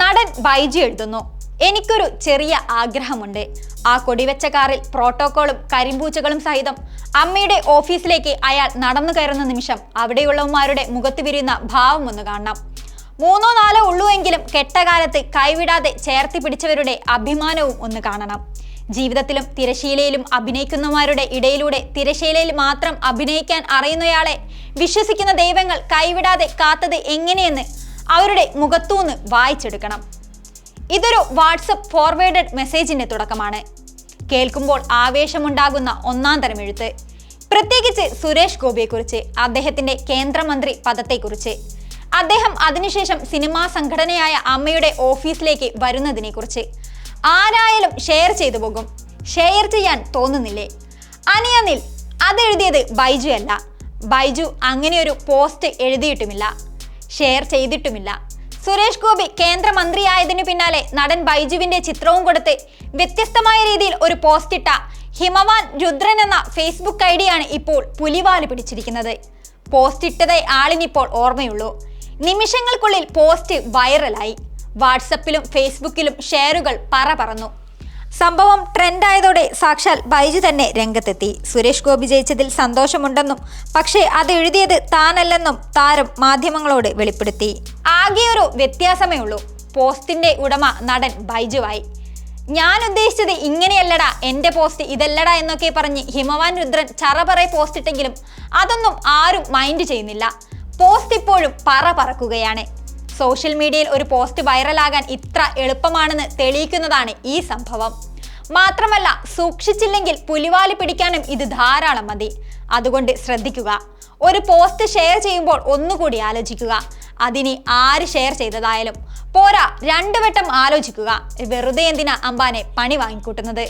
നടൻ ബൈജി എഴുതുന്നു. എനിക്കൊരു ചെറിയ ആഗ്രഹമുണ്ട്. ആ കൊടിവെച്ച കാറിൽ പ്രോട്ടോക്കോളും കരിമ്പൂച്ചകളും സഹിതം അമ്മയുടെ ഓഫീസിലേക്ക് അയാൾ നടന്നു കയറുന്ന നിമിഷം അവിടെയുള്ളവന്മാരുടെ മുഖത്ത് വിരിയുന്ന ഭാവം ഒന്ന് കാണണം മൂന്നോ നാലോ ഉള്ളൂ എങ്കിലും കെട്ടകാലത്ത് കൈവിടാതെ ചേർത്തി പിടിച്ചവരുടെ അഭിമാനവും ഒന്ന് കാണണം. ജീവിതത്തിലും തിരശീലയിലും അഭിനയിക്കുന്നവരുടെ ഇടയിലൂടെ തിരശീലയിൽ മാത്രം അഭിനയിക്കാൻ അറിയുന്നയാളെ വിശ്വസിക്കുന്ന ദൈവങ്ങൾ കൈവിടാതെ കാത്തത് എങ്ങനെയെന്ന് അവരുടെ മുഖത്തൂന്ന് വായിച്ചെടുക്കണം. ഇതൊരു വാട്സപ്പ് ഫോർവേഡഡ് മെസ്സേജിന്റെ തുടക്കമാണ്. കേൾക്കുമ്പോൾ ആവേശമുണ്ടാകുന്ന ഒന്നാം തരം എഴുത്ത്. പ്രത്യേകിച്ച് സുരേഷ് ഗോപിയെക്കുറിച്ച് അദ്ദേഹത്തിന്റെ കേന്ദ്രമന്ത്രി പദത്തെക്കുറിച്ച്. അദ്ദേഹം അതിനുശേഷം സിനിമാ സംഘടനയായ അമ്മയുടെ ഓഫീസിലേക്ക് വരുന്നതിനെക്കുറിച്ച്. ആരായാലും ഷെയർ ചെയ്തു പോകും. ഷെയർ ചെയ്യാൻ തോന്നുന്നില്ലേ? അനിയനിൽ അതെഴുതിയത് ബൈജു അല്ല. ബൈജു അങ്ങനെയൊരു പോസ്റ്റ് എഴുതിയിട്ടുമില്ല. ഷെയർ ചെയ്തിട്ടുമില്ല. സുരേഷ് ഗോപി കേന്ദ്രമന്ത്രിയായതിനു പിന്നാലെ നടൻ ബൈജുവിന്റെ ചിത്രവും കൊടുത്ത് വ്യത്യസ്തമായ രീതിയിൽ ഒരു പോസ്റ്റ് ഇട്ട ഹിമവാൻ രുദ്രൻ എന്ന ഫേസ്ബുക്ക് ഐ ഡിയാണ് ഇപ്പോൾ പുലിവാൽ പിടിച്ചിരിക്കുന്നത്. പോസ്റ്റ് ഇട്ടതേ ആളിനിപ്പോൾ ഓർമ്മയുള്ളൂ. നിമിഷങ്ങൾക്കുള്ളിൽ പോസ്റ്റ് വൈറലായി വാട്സപ്പിലും ഫേസ്ബുക്കിലും ഷെയറുകൾ പറ പറന്നു. സംഭവം ട്രെൻഡായതോടെ സാക്ഷാൽ ബൈജു തന്നെ രംഗത്തെത്തി. സുരേഷ് ഗോപി ജയിച്ചതിൽ സന്തോഷമുണ്ടെന്നും പക്ഷേ അത് എഴുതിയത് താനല്ലെന്നും താരം മാധ്യമങ്ങളോട് വെളിപ്പെടുത്തി. ആകെ ഒരു വ്യത്യാസമേ ഉള്ളൂ. പോസ്റ്റിന്റെ ഉടമ നടൻ ബൈജുവായി. ഞാൻ ഉദ്ദേശിച്ചത് ഇങ്ങനെയല്ലടാ എന്റെ പോസ്റ്റ് ഇതല്ലടാ എന്നൊക്കെ പറഞ്ഞ് ഹിമവാൻ രുദ്രൻ ചറപറെ പോസ്റ്റ് ഇട്ടെങ്കിലും അതൊന്നും ആരും മൈൻഡ് ചെയ്യുന്നില്ല. പോസ്റ്റ് ഇപ്പോഴും പറ പറക്കുകയാണ്. സോഷ്യൽ മീഡിയയിൽ ഒരു പോസ്റ്റ് വൈറലാകാൻ ഇത്ര എളുപ്പമാണെന്ന് തെളിയിക്കുന്നതാണ് ഈ സംഭവം. മാത്രമല്ല സൂക്ഷിച്ചില്ലെങ്കിൽ പുലിവാലി പിടിക്കാനും ഇത് ധാരാളം മതി. അതുകൊണ്ട് ശ്രദ്ധിക്കുക. ഒരു പോസ്റ്റ് ഷെയർ ചെയ്യുമ്പോൾ ഒന്നുകൂടി ആലോചിക്കുക. അതിനി ആര് ഷെയർ ചെയ്തതായാലും പോരാ രണ്ടുവട്ടം ആലോചിക്കുക. വെറുതെ എന്തിനാ അമ്പാനെ പണി വാങ്ങിക്കൂട്ടുന്നത്?